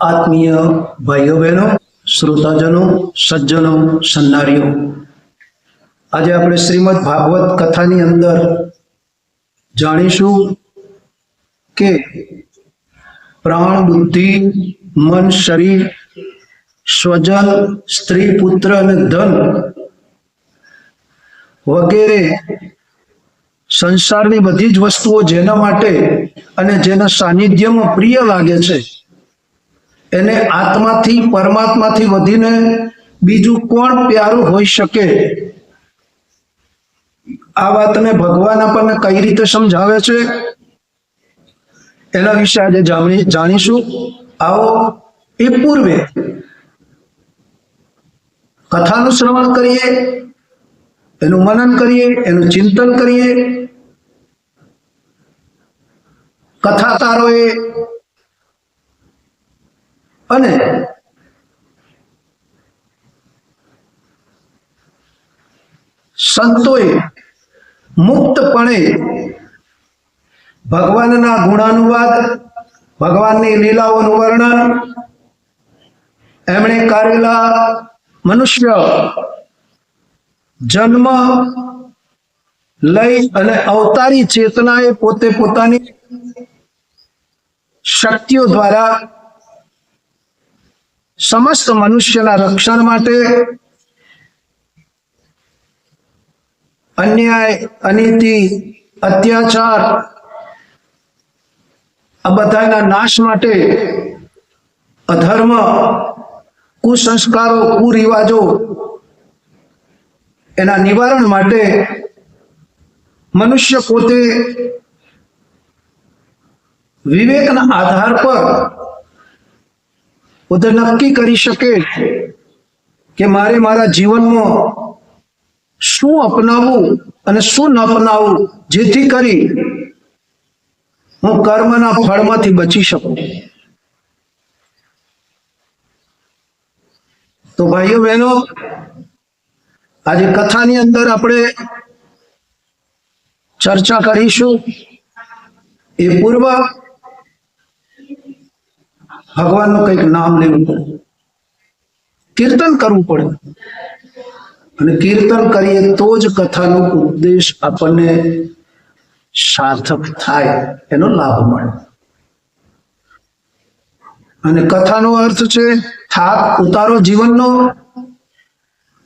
આત્મીય ભાઈઓ બહેનો શ્રોતાજનો, સજ્જનો, સન્નારીઓ. આજે આપણે શ્રીમદ ભાગવત કથાની અંદર જાણીશું કે પ્રાણ, બુદ્ધિ, મન, શરીર, સ્વજન, સ્ત્રી, પુત્ર અને ધન વગેરે સંસારની બધી જ વસ્તુઓ જેના માટે અને જેના સાનિધ્યમાં પ્રિય લાગે છે. એને આત્માથી, પરમાત્માથી વધીને બીજું કોણ પ્યારું હોઈ શકે? આ વાતને ભગવાન આપણને કઈ રીતે સમજાવે છે? એના વિશે આજે જાણીશું. આવો, એ પૂર્વે કથાનું શ્રવણ કરીએ, એનું મનન કરીએ, એનું ચિંતન કરીએ. કથાકારોએ અને સંતોએ મુક્તપણે ભગવાનના ગુણાનુવાદ, ભગવાનની લીલાઓનું વર્ણન, એમણે કરેલા મનુષ્ય જન્મ લઈ અને અવતારી ચેતનાએ પોતે પોતાની શક્તિઓ દ્વારા સમસ્ત મનુષ્યના રક્ષણ માટે અન્યાય, અનીતિ, અત્યાચાર આ બધાના નાશ માટે અધર્મ, કુસંસ્કારો, કુરિવાજો એના નિવારણ માટે મનુષ્ય પોતે વિવેકના આધાર પર પોતે નક્કી કરી શકે કે મારે મારા જીવનમાં શું અપનાવવું અને શું ન અપનાવવું, જેથી કરી હું કર્મના ફળમાંથી બચી શકું. તો ભાઈઓ, બહેનો, આજે કથાની અંદર આપણે ચર્ચા કરીશું. એ પૂર્વ ભગવાનનું કંઈક નામ લેવું પડે. કીર્તન કરવું પડે. અને કીર્તન કરીએ તો જ કથાનો ઉપદેશ આપણને સાર્થક થાય, એનો લાભ મળે. અને કથાનો અર્થ છે થાક ઉતારો જીવનનો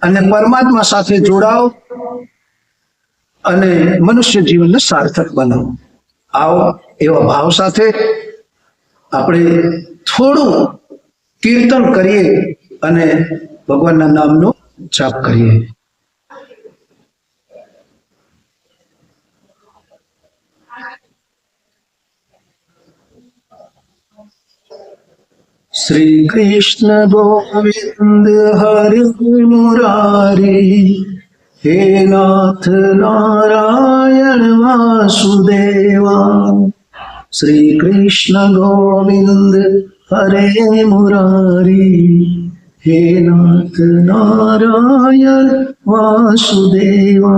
અને પરમાત્મા સાથે જોડાવ અને મનુષ્ય જીવનને સાર્થક બનાવો. આવો એવા ભાવ સાથે આપણે થોડું કીર્તન કરીએ અને ભગવાનના નામનો જાપ કરીએ. શ્રી કૃષ્ણ ગોવિંદ હરિ મુરારી, હે નાથ નારાયણ વાસુદેવા. શ્રી કૃષ્ણ ગોવિંદ હરે મુરારી હે નાથ નારાયણ વાસુદેવાય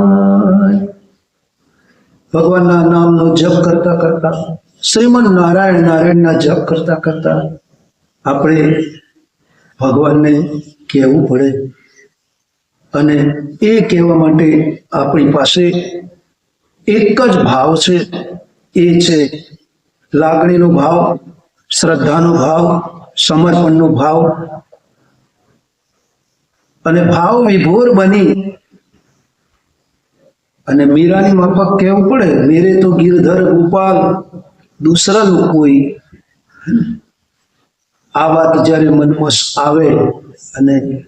ભગવાનના નામનો જપ કરતા કરતા શ્રીમદ નારાયણ નારાયણના જપ કરતા કરતા આપણે ભગવાનને કહેવું પડે. અને એ કહેવા માટે આપણી પાસે એક જ ભાવ છે, એ છે લાગણીનો ભાવ, શ્રદ્ધાનો ભાવ, સમર્પણનો ભાવ. અને ભાવ વિભોર બની. અને મીરાની માફક કહેવું પડે, મેરે તો ગીરધર ગોપાલ, દૂસરા કોઈ. આ વાત જ્યારે મનમાં આવે અને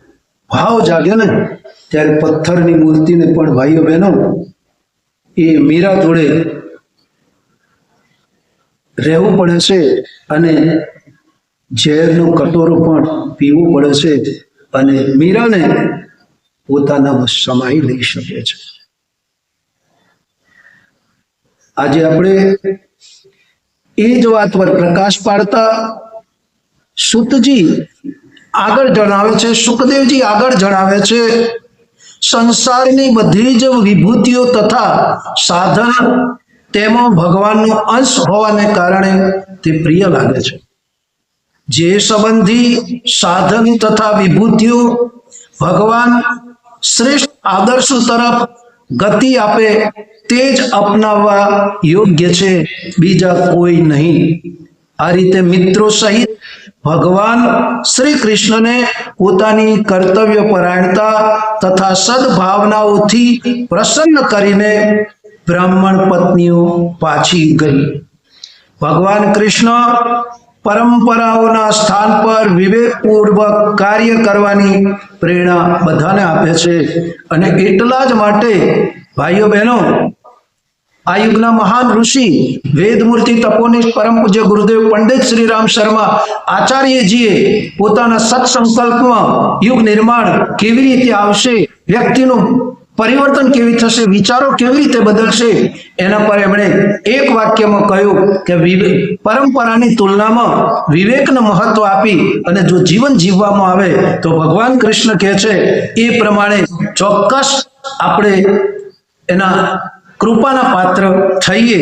ભાવ જાગ્યો ને, ત્યારે પથ્થરની મૂર્તિને પણ ભાઈઓ બહેનો, એ મીરા જોડે રહેવું પડે છે અને ઝેરનો કટોરો પણ પીવો પડે છે અને મીરાને પોતાના સમાઈ લઈ શકે છે. આજે આપણે એ જ વાત પર પ્રકાશ પાડતા સુતજી આગળ જણાવે છે, સુખદેવજી આગળ જણાવે છે, સંસારની બધી જ વિભૂતિઓ તથા સાધન તેમાં ભગવાનનો અંશ હોવાને કારણે તે પ્રિય લાગે છે. જે સંબંધી સાધન તથા વિભૂતિઓ ભગવાન શ્રેષ્ઠ આદર્શો તરફ ગતિ આપે તે જ અપનાવવા યોગ્ય છે, બીજા કોઈ નહીં. આ રીતે મિત્રો સહિત ભગવાન શ્રી કૃષ્ણને પોતાની કર્તવ્ય પરાયણતા તથા સદભાવનાઓથી પ્રસન્ન કરીને બ્રાહ્મણ પત્નીઓ પાછી ગઈ. ભગવાન કૃષ્ણ પરંપરાઓના સ્થાન પર વિવેકપૂર્વક કાર્ય કરવાની પ્રેરણા બધાને આપે છે અને એટલા જ માટે ભાઈઓ બહેનો, આ યુગના મહાન ઋષિ, વેદમૂર્તિ, તપોનિષ્ઠ, પરમ પૂજ્ય ગુરુદેવ, પંડિત શ્રી રામ શર્મા, આચાર્યજીએ પોતાના સત્સંકલ્પમાં યુગ નિર્માણ કેવી રીતે આવશે, વ્યક્તિનું પરિવર્તન કેવી થશે, વિચારો કેવી રીતે બદલશે, એના પર એમણે એક વાક્યમાં કહ્યું કે પરંપરાની તુલનામાં વિવેકને મહત્વ આપી અને જો જીવન જીવવામાં આવે, તો ભગવાન કૃષ્ણ કહે છે, એ પ્રમાણે ચોક્કસ આપણે એના કૃપાના પાત્ર થઈએ.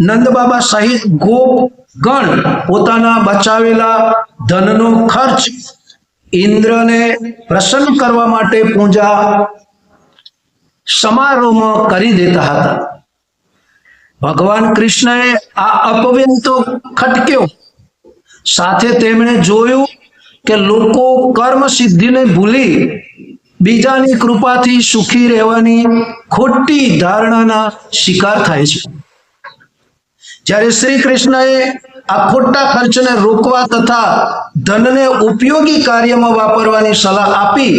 નંદ બાબા સહિત ગોપ ગણ પોતાના બચાવેલા ધનનો ખર્ચ ઇન્દ્રને પ્રસન્ન કરવા માટે પૂજા સમારોહમાં કરી દેતા હતા. ભગવાન કૃષ્ણએ આ અપવિન તો ખટક્યો. સાથે તેમણે જોયું કે લોકો કર્મ સિદ્ધિને ભૂલી બીજાની કૃપાથી સુખી રહેવાની ખોટી ધારણાના શિકાર થાય છે. જ્યારે શ્રી કૃષ્ણએ આ ખોટા ખર્ચને રોકવા તથા ધનને ઉપયોગી કાર્યમાં વાપરવાની સલાહ આપી,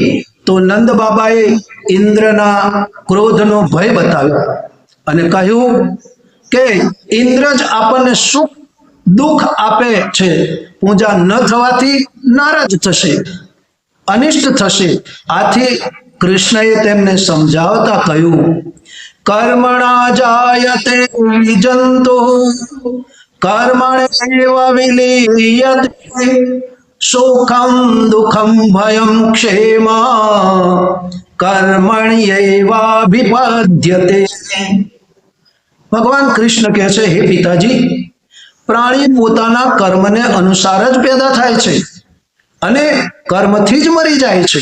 તો નંદ બાબાએ ઇન્દ્રના ક્રોધનો ભય બતાવ્યો અને કહ્યું કે ઇન્દ્ર જ આપણને સુખ, દુઃખ આપે છે. પૂજા ન થવાથી નારાજ થશે, અનિષ્ટ થશે. આથી કૃષ્ણએ તેમને સમજાવતા કહ્યું, કર્મણા જાયતે જંતુ કર્મણે વિલીયતે સુખમ દુઃખમ ભયમ ક્ષેમા. કર્મણ્યૈવાભિપદ્યતે ભગવાન કૃષ્ણ કહે છે હે પિતાજી પ્રાણી પોતાના કર્મને અનુસાર જ પેદા થાય છે અને કર્મથી જ મરી જાય છે.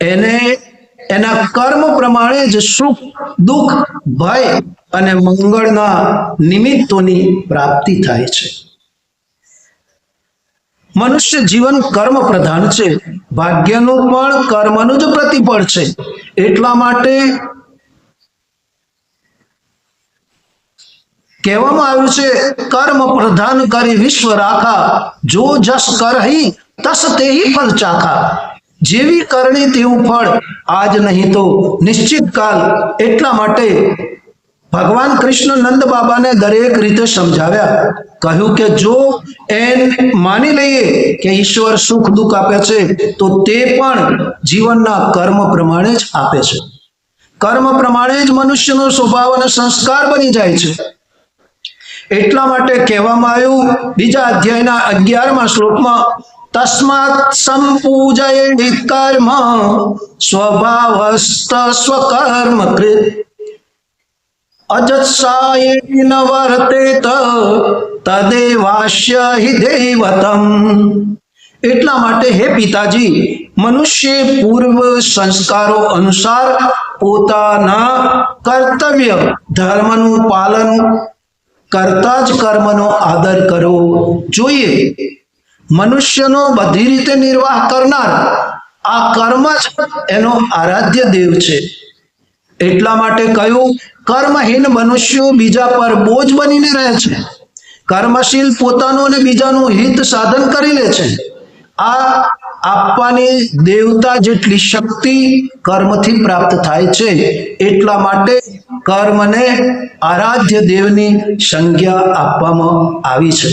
એને, એના કર્મ પ્રમાણે જ સુખ, દુઃખ, ભય અને મંગળના નિમિત્તોની પ્રાપ્તિ થાય છે. મનુષ્ય જીવન કર્મ પ્રધાન છે. ભાગ્યનું પણ કર્મનું જ પ્રતિફળ છે. એટલા માટે કહેવામાં આવ્યું છે, કર્મ પ્રધાન કરી વિશ્વ રાખા, જો જસ કરહી, તસ તેહી ફલ ચાખા. જેવી કરણી તેવું ફળ આજ નહીં તો નિશ્ચિત કાલ એટલા માટે ભગવાન કૃષ્ણ નંદ બાબાને દરેક રીતે સમજાવ્યા. કહ્યું કે જો એન માની લઈએ કે ઈશ્વર સુખ દુઃખ આપે છે, તો તે પણ જીવનના કર્મ પ્રમાણે જ આપે છે. કર્મ પ્રમાણે જ મનુષ્યનો સ્વભાવ અને સંસ્કાર બની જાય છે. એટલા માટે કહેવામાં આવ્યું, બીજા અધ્યાયના અગિયારમાં શ્લોકમાં, તસ્માત સંપૂજય કર્મ સ્વભાવસ્ત સ્વકર્મ કૃત. અજત્સાયેન વર્તેત તદેવાશ્ય હિ દેવતમ એટલા માટે હે પિતાજી, મનુષ્ય પૂર્વ સંસ્કારો અનુસાર પોતાના કર્તવ્ય, ધર્મનું પાલન કરતા જ કર્મનો આદર કરવો જોઈએ, મનુષ્યનો બધી રીતે નિર્વાહ કરનાર આ કર્મ જ એનો આરાધ્ય દેવ છે. એટલા માટે કહ્યું કર્મહીન મનુષ્યો બીજા પર બોજ બનીને રહે છે. કર્મશીલ પોતાનું અને બીજાનું હિત સાધન કરી લે છે. આ આપવાની દેવતા જેટલી શક્તિ કર્મથી પ્રાપ્ત થાય છે, એટલા માટે કર્મને આરાધ્ય દેવની સંજ્ઞા આપવામાં આવી છે.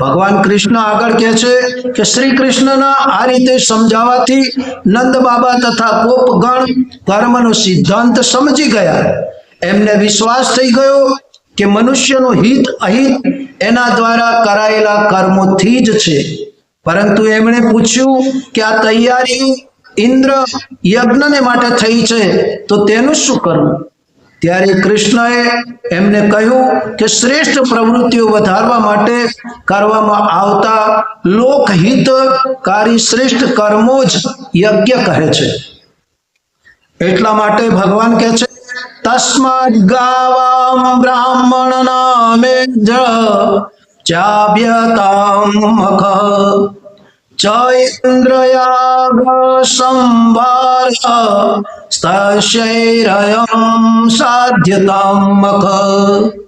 ભગવાન કૃષ્ણ આગળ કહે છે કે શ્રી કૃષ્ણના આ રીતે સમજાવવાથી નંદ બાબા તથા ગોપગણ કર્મનો સિદ્ધાંત સમજી ગયા. એમને વિશ્વાસ થઈ ગયો કે મનુષ્યનું હિત અહિત એના દ્વારા કરાયેલા કર્મોથી જ છે. પરંતુ એમણે પૂછ્યું કે આ તૈયારી ઇન્દ્ર યજ્ઞને માટે થઈ છે, તો તેનું શું કરવું ત્યારે કૃષ્ણએ એમને કહ્યું કે શ્રેષ્ઠ પ્રવૃત્તિઓ વધારવા માટે કરવામાં આવતા લોકહિતકારી શ્રેષ્ઠ કર્મો જ યજ્ઞ કહે છે. એટલા માટે ભગવાન કહે છે તસ્માદ ગાવામ બ્રાહ્મણ નામે જ ચાભ્યતામ મખ ચૈન્દ્રયાગ સંભાર સ્તશૈરયમ સાધ્યતામ મખ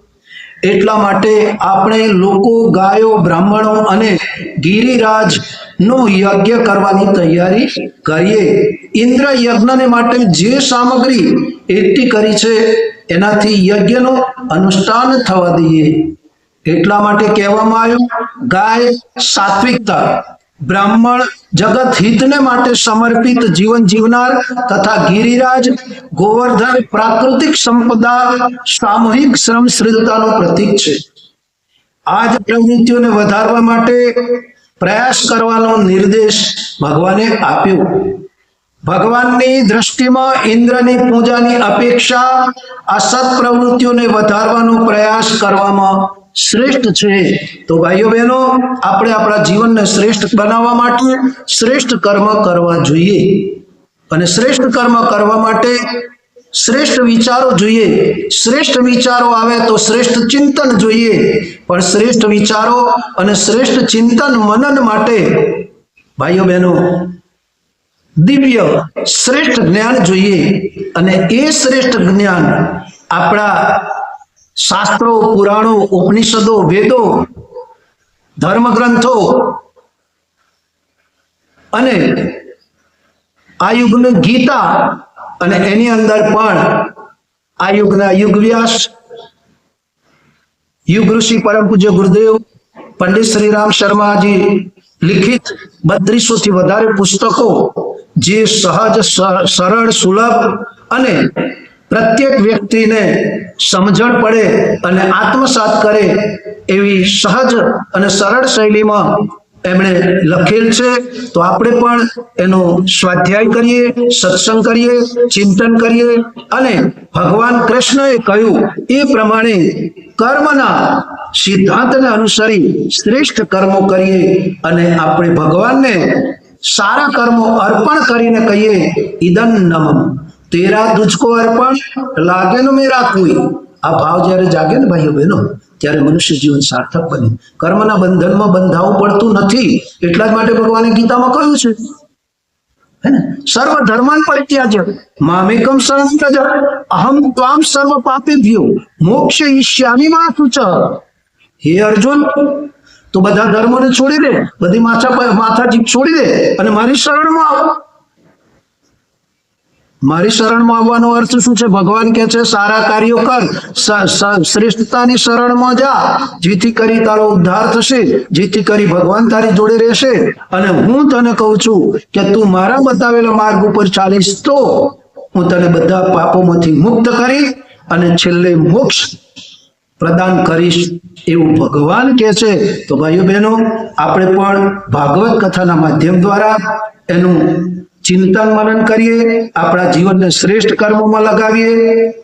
એટલા માટે આપણે લોકો, ગાયો, બ્રાહ્મણો અને ગિરિરાજનું યજ્ઞ કરવાની તૈયારી કરીએ. ઇન્દ્ર યજ્ઞને માટે જે સામગ્રી એકઠી કરી છે, એનાથી યજ્ઞનું અનુષ્ઠાન થવા દઈએ. એટલા માટે કહેવામાં આવ્યું, ગાય સાત્વિકતા, બ્રાહ્મણ જગત હિતને માટે સમર્પિત જીવન જીવનાર તથા ગિરિરાજ, ગોવર્ધન પ્રાકૃતિક સંપદા, સામૂહિક શ્રમશીલતાનું પ્રતીક છે. આ પ્રવૃત્તિઓને વધારવા માટે પ્રયાસ કરવાનો નિર્દેશ ભગવાને આપ્યો. ભગવાનની દ્રષ્ટિમાં ઇન્દ્રની પૂજાની અપેક્ષા આ સત્પ્રવૃત્તિઓને વધારવાનો પ્રયાસ કરવામાં શ્રેષ્ઠ છે. તો ભાઈઓ બહેનો, આપણે આપણા જીવનને શ્રેષ્ઠ બનાવવા માટે શ્રેષ્ઠ કર્મ કરવા જોઈએ. અને શ્રેષ્ઠ કર્મ કરવા માટે શ્રેષ્ઠ વિચારો જોઈએ. શ્રેષ્ઠ વિચારો આવે તો શ્રેષ્ઠ ચિંતન જોઈએ. પણ શ્રેષ્ઠ વિચારો અને શ્રેષ્ઠ ચિંતન મનન માટે ભાઈઓ બહેનો, દિવ્ય શ્રેષ્ઠ જ્ઞાન જોઈએ. અને એ શ્રેષ્ઠ જ્ઞાન આપણા શાસ્ત્રો, પુરાણો, ઉપનિષદો, વેદો, ધર્મગ્રંથો અને આ યુગનું ગીતા અને એની અંદર પણ આ યુગના યુગ યુગ ઋષિ પરમ પૂજ્ય ગુરુદેવ, પંડિત શ્રીરામ શર્માજી લિખિત બત્રીસો થી વધારે પુસ્તકો જે સહજ સરળ, સુલભ અને પ્રત્યેક વ્યક્તિને સમજણ પડે અને આત્મસાત કરે એવી સહજ અને સરળ શૈલીમાં એમણે લખેલ છે. તો આપણે પણ એનો સ્વાધ્યાય કરીએ, સત્સંગ કરીએ, ચિંતન કરીએ અને ભગવાન કૃષ્ણએ કહ્યું એ પ્રમાણે કર્મના સિદ્ધાંતને અનુસરી શ્રેષ્ઠ કર્મો કરીએ અને આપણે ભગવાનને સારા કર્મો અર્પણ કરીને કહીએ, ઈદન નમઃ. તેરા તુજકો અર્પણ લાગે નો મેરા કોઈ આ ભાવ જ્યારે જાગે ને ભાઈઓ બહેનો ત્યારે મનુષ્ય જીવન સાર્થક બને કર્મના બંધનમાં બંધાવું પડતું નથી એટલા જ માટે ભગવાને ગીતામાં કહ્યું છે। હે સર્વ ધર્માન પરિત્યાજ્ય, મામેકમ શરણં અહમ ત્વામ સર્વ પાપેભ્યો, મોક્ષ ઈશ્યામી માં સુચ હે અર્જુન, તું બધા ધર્મોને છોડી દે, બધી માથા પર માથા જીભ છોડી દે અને મારી શરણમાં આવ। મારી શરણમાં આવવાનો અર્થ શું છે? ભગવાન કે છે, સારા કાર્યો કર. શ્રેષ્ઠતાની શરણમાં જા. જેથી કરી તારો ઉદ્ધાર થશે. જેથી કરી ભગવાન તારી જોડે રહેશે. અને હું તને કહું છું કે તું મારા બતાવેલા માર્ગ ઉપર ચાલીશ તો હું તને બધા પાપોમાંથી મુક્ત કરી અને છેલ્લે મોક્ષ પ્રદાન કરીશ. એવું ભગવાન કે છે. તો ભાઈઓ બહેનો, આપણે પણ ભાગવત કથાના માધ્યમ દ્વારા એનું ચિંતન મનન કરીએ, આપણા જીવનને શ્રેષ્ઠ કર્મોમાં લગાવીએ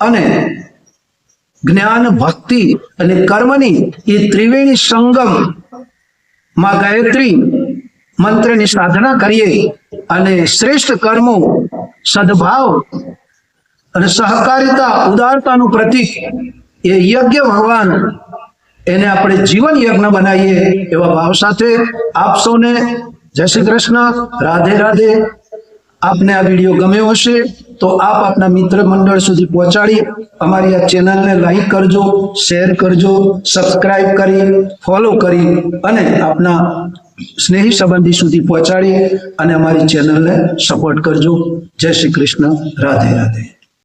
અને જ્ઞાન, ભક્તિ અને કર્મની એ ત્રિવેણી સંગમમાં ગાયત્રી મંત્રની સાધના કરીએ અને શ્રેષ્ઠ કર્મો, સદભાવ અને સહકારિતા, ઉદારતાનું પ્રતીક એ યજ્ઞ ભગવાન એને આપણે જીવન યજ્ઞ બનાવીએ એવા ભાવ સાથે આપ સૌને જય શ્રી કૃષ્ણ, રાધે રાધે. આપને આ વીડિયો ગમ્યો હશે તો આપ આપના મિત્ર મંડળ સુધી પહોંચાડી અમારી આ ચેનલને લાઈક કરજો, શેર કરજો, સબસ્ક્રાઇબ કરી, ફોલો કરી અને આપના સ્નેહી સંબંધી સુધી પહોંચાડી અને અમારી ચેનલને સપોર્ટ કરજો. જય શ્રી કૃષ્ણ. રાધે રાધે.